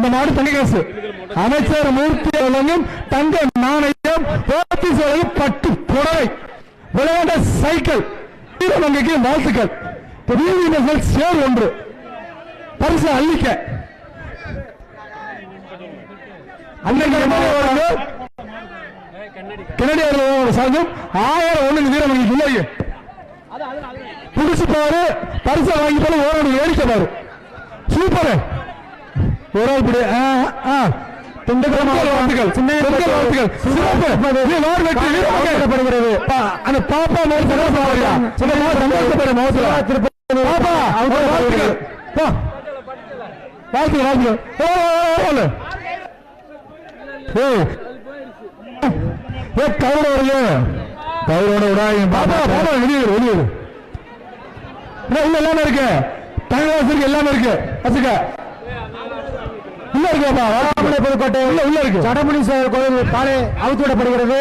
இந்த மாடு தங்க காசு அமைச்சர் மூர்த்தி அவர்களும் தங்க நாணயம் பட்டு புடவை விளையாட சைக்கிள் வீரமங்கைக்கு வாழ்த்துக்கள். பெரிய சேர் ஒன்று. பரிசு அள்ளிக்க அன்னைக்கு ஆயிரம் ஒண்ணு இல்லையே புடிச்சு பாரு. பரிசை வாங்கி போல ஓரடி வேடிக்கை பாரு. சூப்பர். ஒரு ஆள் ஆ. திண்டுக்கல் வாழ்த்துக்கள் திண்டுக்கல் வாழ்த்துக்கள் சிறப்பு. அந்த பாப்பா மேல் சிறப்பு பாருங்க சின்ன சந்தோஷப்பட மோசம் பாப்பா அவங்க வாழ்த்துக்கள். வாழ்த்துக்கள் வாழ்த்துக்கள். ஓ, ஏ கவுட கவுடோட விடாங்க பாப்பா பாப்பா வெளியூர் வெளியூர் உள்ள எல்லாமே இருக்கு. இருக்கு எல்லாமே இருக்கு. வச்சுக்க. உள்ள இருக்காப்பா. வராமலை புதுக்கோட்டை உள்ள உள்ள இருக்கு. கோயில் காலை அவுத்து விடப்படுகிறது